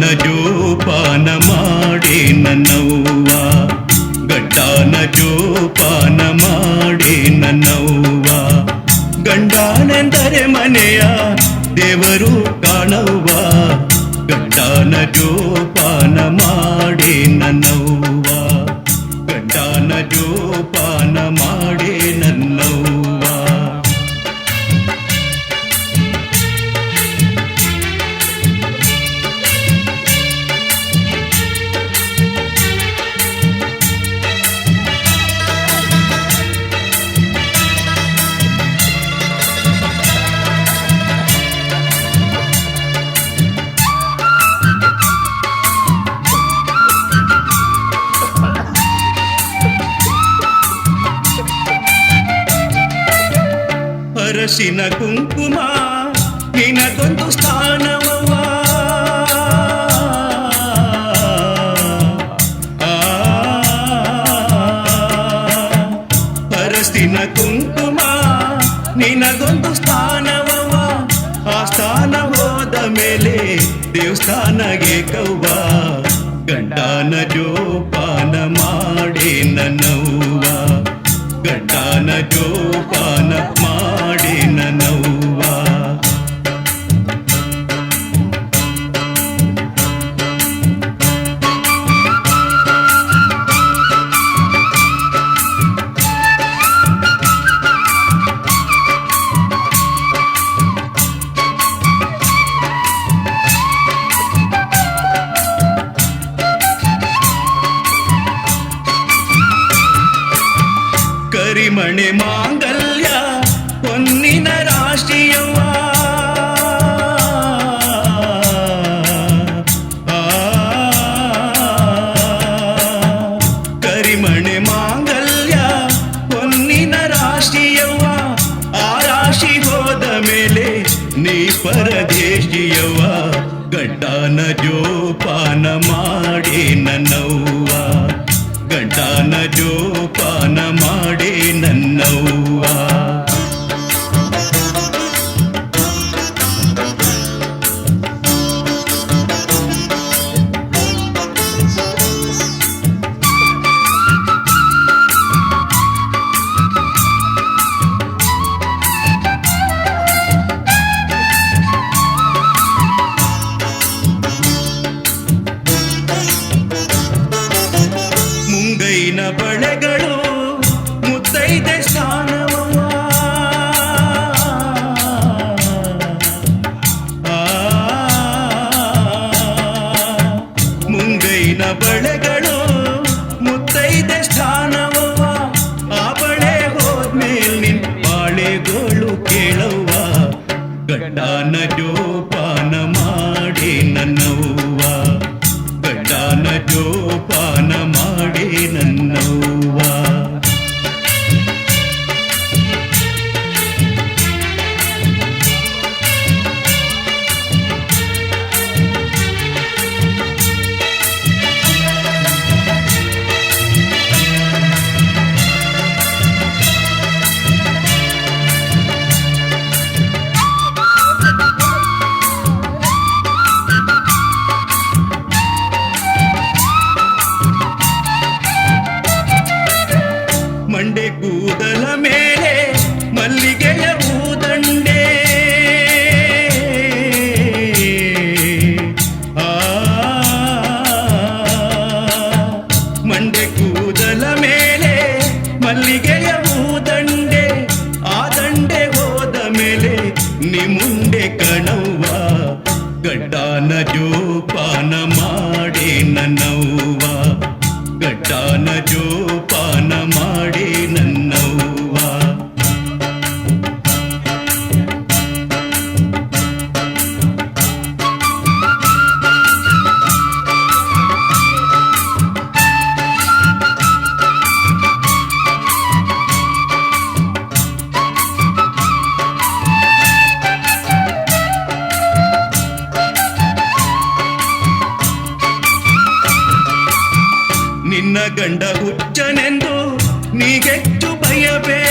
ಘಟ್ಟಾನ ಜೋಪಾನ ಮಾಡೇ ನನ್ನವ್ವ ಘಟ್ಟಾನ ಜೋಪಾನ ಮಾಡೇ ನನ್ನವ್ವ ಗಂಡಾನೆಂದರೆ ಮನೆಯ ದೇವರು ಕಾಣವ್ವ ಗಂಡಾನ ಜೋಪಾನ ಮಾಡೇ ನನ್ನವ್ವ ಗಂಡಾನ ಜೋಪಾನ ಮಾಡಿ ಅರಸಿನ ಕುಂಕುಮ ನಿನಗೊಂದು ಸ್ಥಾನವವ ಅರಸಿನ ಕುಂಕುಮ ನಿನಗೊಂದು ಸ್ಥಾನವವ ಆ ಸ್ಥಾನ ಹೋದ ಮೇಲೆ ದೇವಸ್ಥಾನಗೆ ಕವ್ವ ಕರಿಮಣೆ ಮಾಂಗಲ್ಯ ಹೊನ್ನಿನ ಆ, ಕರಿಮಣೆ ಮಾಂಗಲ್ಯ ಹೊನ್ನಿನ ರಾಷ್ಟ್ರೀಯವ್ವ ಆ ರಾಶಿ ಹೋದ ಮೇಲೆ ನೀ ಪರದೇಶಿಯವ್ವ ಗಂಡನ ಜೋಪಾನ ಕೇಳವ್ವ. ಗಂಡನ ಜೋಪಾನ ಮಾಡಿ ನನ್ನವ್ವ. ಗಂಡನ ಜೋಪಾನ ಮಾಡಿ ನನ್ನವ್ವ. ಮಲ್ಲಿಗೆಯ ಹೂದಂಡೆ ಆ ದಂಡೆ ಹೋದ ಮೇಲೆ ನಿ ಮುಂದೆ ಕಣವ್ವ. ಗಡ್ಡನ ಜೋಪಾನ ಮಾಡಿ ನನ್ನವ್ವ. ಗಡ್ಡನ ಜೋಪಾನ ಮಾಡಿ ಗಂಡ ಹುಚ್ಚನೆಂದು ನೀಗೆಚ್ಚು ಭಯಬೇಡ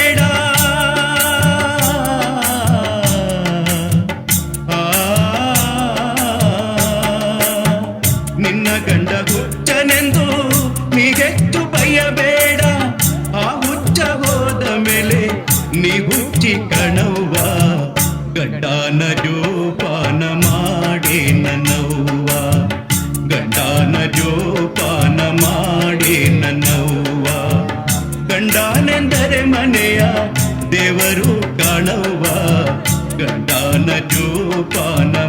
ಕಾಣವ್ವ ಗಂಡನ ಜೋಪಾನ ಮಾಡೇ ನನ್ನವ್ವ